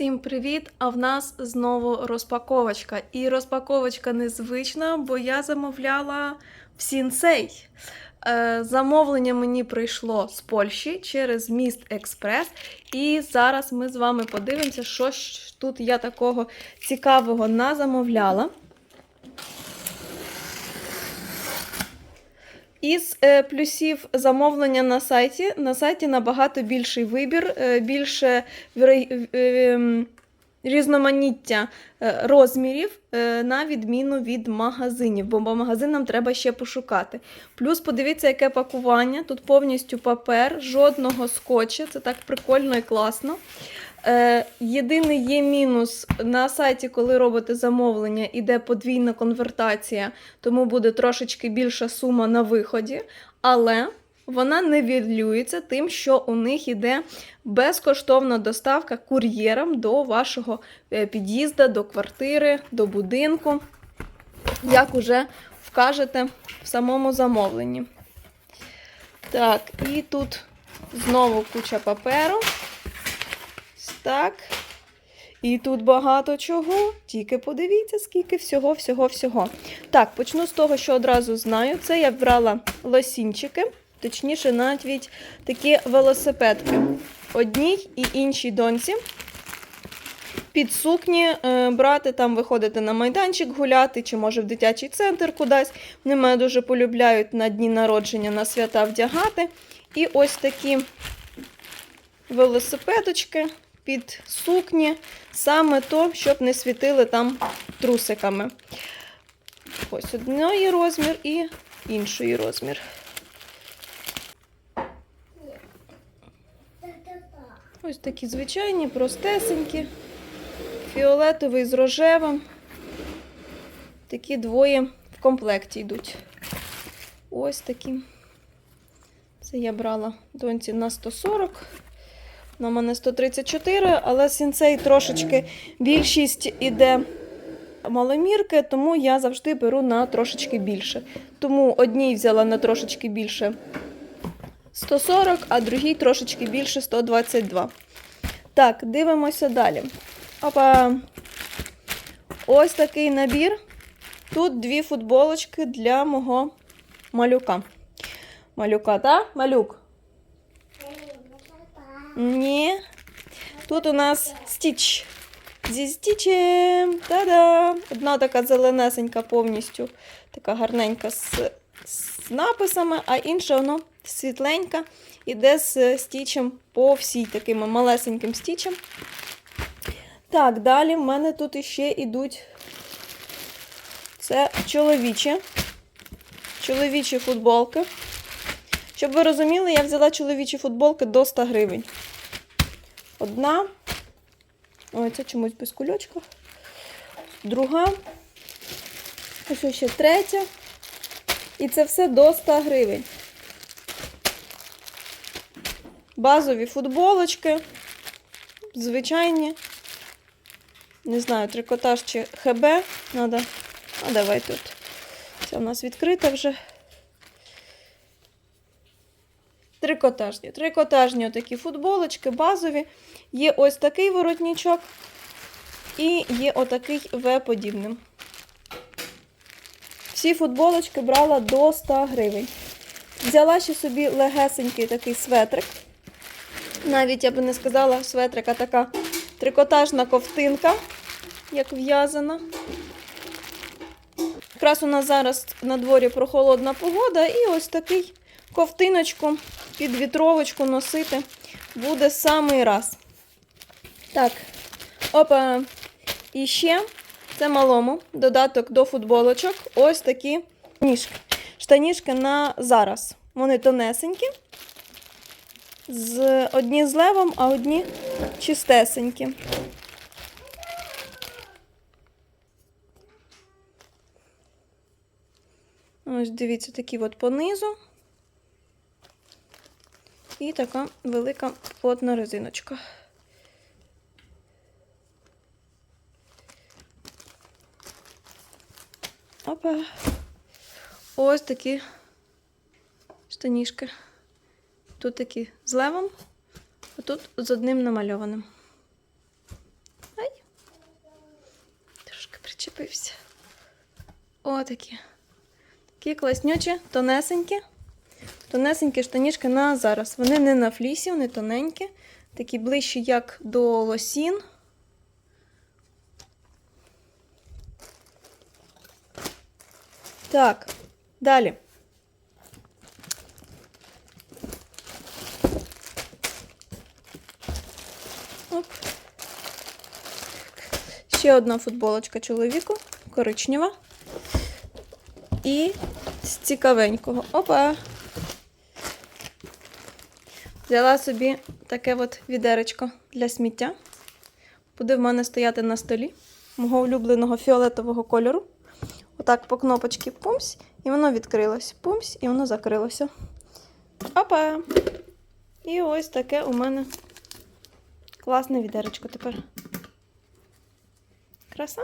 Всім привіт! А в нас знову розпаковочка. І розпаковочка незвична, бо я замовляла в Сінсей. Е, замовлення мені прийшло з Польщі через міст Експрес. І зараз ми з вами подивимося, що ж тут я такого цікавого назамовляла. Із е, плюсів замовлення на сайті. На сайті набагато більший вибір, е, більше е, ем, різноманіття розмірів, на відміну від магазинів, бо магазинам треба ще пошукати. Плюс подивіться, яке пакування. Тут повністю папер, жодного скотча. Це так прикольно і класно. Е, єдиний є мінус на сайті, коли робите замовлення, іде подвійна конвертація, тому буде трошечки більша сума на виході, але вона не відлюється тим, що у них іде безкоштовна доставка кур'єром до вашого е, під'їзду, до квартири, до будинку, як уже вкажете в самому замовленні. Так, і тут знову куча паперу. Так. І тут багато чого. Тільки подивіться, скільки всього, всього, всього. Так, почну з того, що одразу знаю. Це я брала лосінчики, точніше, навіть такі велосипедки. Одній і іншій доньці. Під сукні е, брати, там виходити на майданчик гуляти, чи може в дитячий центр кудись. Вони мене дуже полюбляють на дні народження, на свята вдягати. І ось такі велосипедочки під сукні, саме то, щоб не світили там трусиками. Ось одної розмір і іншої розмір. Ось такі звичайні, простесенькі, фіолетовий з рожевим. Такі двоє в комплекті йдуть. Ось такі. Це я брала доньці на 140. На мене 134, але сінцей трошечки більшість іде маломірки, тому я завжди беру на трошечки більше. Тому одній взяла на трошечки більше 140, а другій трошечки більше 122. Так, дивимося далі. Опа. Ось такий набір. Тут дві футболочки для мого малюка. Малюка, так? Малюк? Ні. Тут у нас стіч. Зі стічем. Та-да! Одна така зеленесенька повністю, така гарненька з, з написами, а інша воно світленька. Іде з стічем по всій таким малесеньким стічем. Так, далі в мене тут іще йдуть. Це чоловічі. Чоловічі футболки. Щоб ви розуміли, я взяла чоловічі футболки до 100 гривень. Одна. Ой, це чомусь без кульочка. Друга. Ось ще третя. І це все до 100 гривень. Базові футболочки. Звичайні. Не знаю, трикотаж чи ХБ. Надо. А давай тут. Це у нас відкрита вже. Трикотажні. Трикотажні отакі футболочки, базові. Є ось такий воротничок і є отакий В-подібним. Всі футболочки брала до 100 гривень. Взяла ще собі легесенький такий светрик. Навіть я би не сказала светрик, а така трикотажна ковтинка, як в'язана. Якраз у нас зараз на дворі прохолодна погода, і ось такий ковтиночку під вітровочку носити буде самий раз. Так, опа. І ще це малому додаток до футболочок. Ось такі ніжки. Штанішки на зараз. Вони тонесенькі. З, одні з левом, а одні чистесенькі. Ось дивіться, такі от понизу. І така велика плотна резиночка. Опа. Ось такі штанішки. Тут такі з левом, а тут з одним намальованим. Ай! Трошки причепився. Отакі. Такі класнючі, тонесенькі. Тонесенькі штанішки на зараз. Вони не на флісі, вони тоненькі. Такі ближчі, як до лосін. Так, далі. Оп. Ще одна футболочка чоловіку, коричнева. І з цікавенького. Опа! Взяла собі таке от відеречко для сміття. Буде в мене стояти на столі мого улюбленого фіолетового кольору. Отак по кнопочці пумсь, і воно відкрилось. Пумсь, і воно закрилося. Опа! І ось таке у мене класне відеречко тепер. Краса.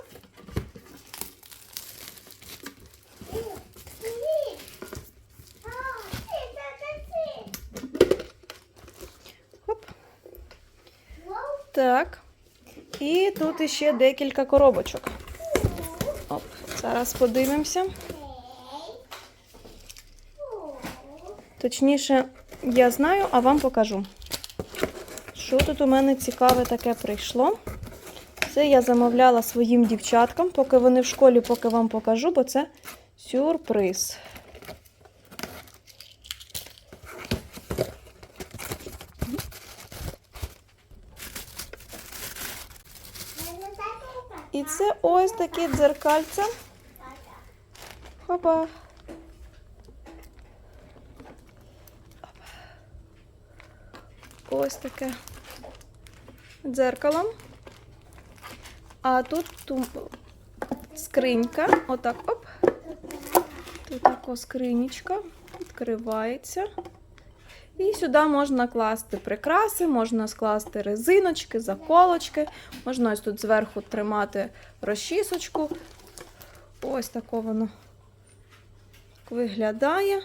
Так. І тут іще декілька коробочок. Оп, зараз подивимося. Точніше, я знаю, а вам покажу. Що тут у мене цікаве таке прийшло? Це я замовляла своїм дівчаткам, поки вони в школі, поки вам покажу, бо це сюрприз. І це ось такі дзеркальця. Опа. Ось таке дзеркало. А тут тум... скринька. Отак, оп. Тут така скринічка. Відкривається. І сюди можна класти прикраси, можна скласти резиночки, заколочки. Можна ось тут зверху тримати розчісочку. Ось тако воно виглядає.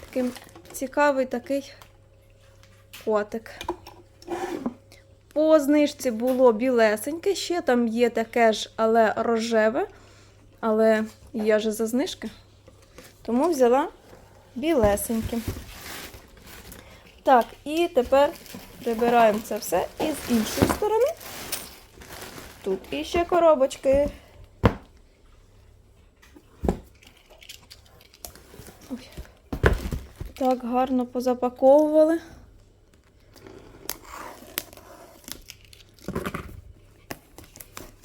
Такий цікавий такий котик. По знижці було білесеньке, ще там є таке ж, але рожеве. Але я же за знижки. Тому взяла білесеньке. Так, і тепер прибираємо це все і з іншої сторони. Тут іще коробочки. Так, гарно позапаковували.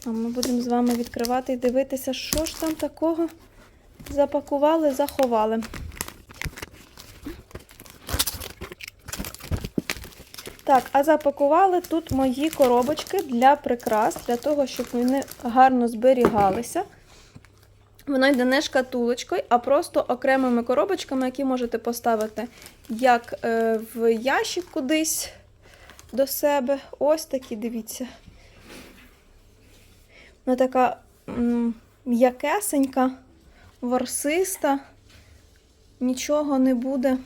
А ми будемо з вами відкривати і дивитися, що ж там такого запакували, заховали. Так, а запакували тут мої коробочки для прикрас, для того, щоб вони гарно зберігалися. Воно йде не шкатулочкою, а просто окремими коробочками, які можете поставити як е, в ящик кудись до себе. Ось такі, дивіться. Вона така м'якесенька, ворсиста, нічого не буде.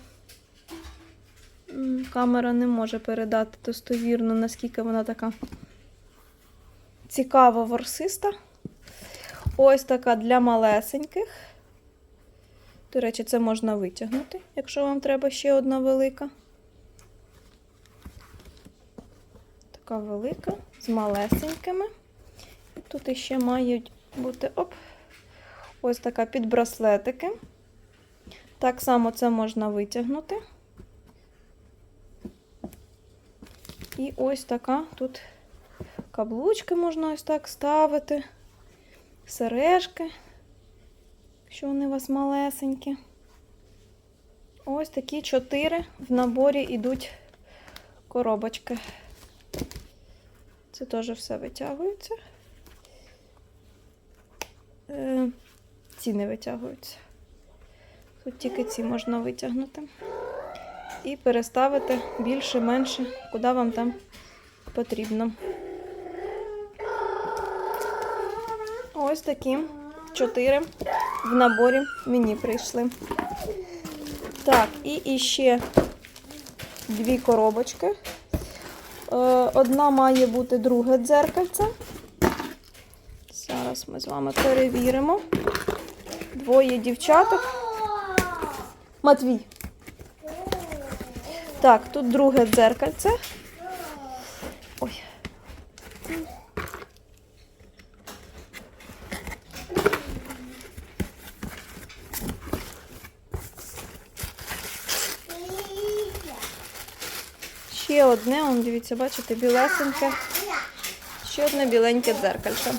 Камера не може передати достовірно, наскільки вона така цікава ворсиста. Ось така для малесеньких. До речі, це можна витягнути, якщо вам треба ще одна велика. Така велика, з малесенькими. Тут іще мають бути оп, ось така під браслетики. Так само це можна витягнути. І ось така тут каблучки можна ось так ставити, сережки, якщо вони у вас малесенькі. Ось такі чотири в наборі йдуть коробочки. Це теж все витягується. Е, ці не витягуються. Тут тільки ці можна витягнути. І переставити більше-менше, куди вам там потрібно. Ось такі чотири в наборі мені прийшли. Так, і іще дві коробочки. Е, Одна має бути друге дзеркальце. Зараз ми з вами перевіримо. Двоє дівчаток. Матвій. Так, тут друге дзеркальце. Ой. Ще одне, он, дивіться, бачите, білесеньке. Ще одне біленьке дзеркальце.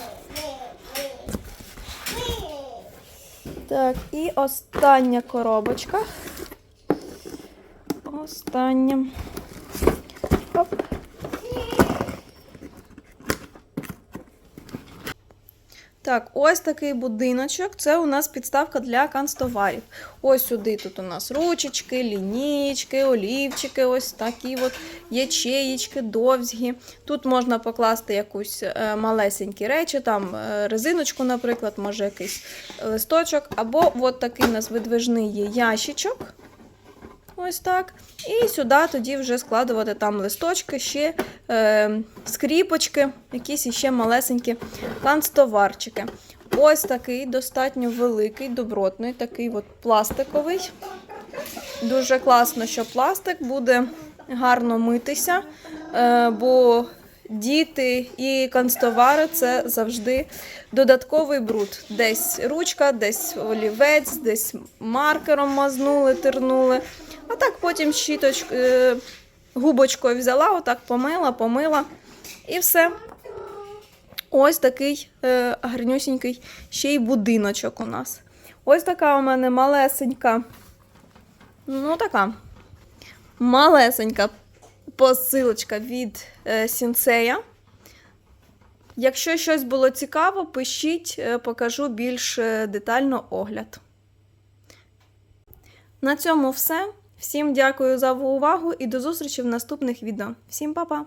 Так, і остання коробочка. Остання. Оп. Так, ось такий будиночок. Це у нас підставка для канцтоварів. Ось сюди тут у нас ручечки, лінійки, олівчики, ось такі от ячеїчки, довзгі. Тут можна покласти якусь е, малесенькі речі, там е, резиночку, наприклад, може якийсь листочок. Або от такий у нас видвижний є ящичок. Ось так. І сюди тоді вже складувати там листочки, ще е, скріпочки, якісь іще малесенькі канцтоварчики. Ось такий достатньо великий, добротний, такий от пластиковий. Дуже класно, що пластик буде гарно митися, е, бо діти і канцтовари це завжди додатковий бруд. Десь ручка, десь олівець, десь маркером мазнули, тернули. А так потім щіточ, е, губочкою взяла, отак помила, помила і все. Ось такий е, гарнюсінький ще й будиночок у нас. Ось така у мене малесенька. Ну, така малесенька посилочка від е, Сінцея. Якщо щось було цікаво, пишіть, покажу більш детально огляд. На цьому все. Всім дякую за увагу і до зустрічі в наступних відео. Всім па-па!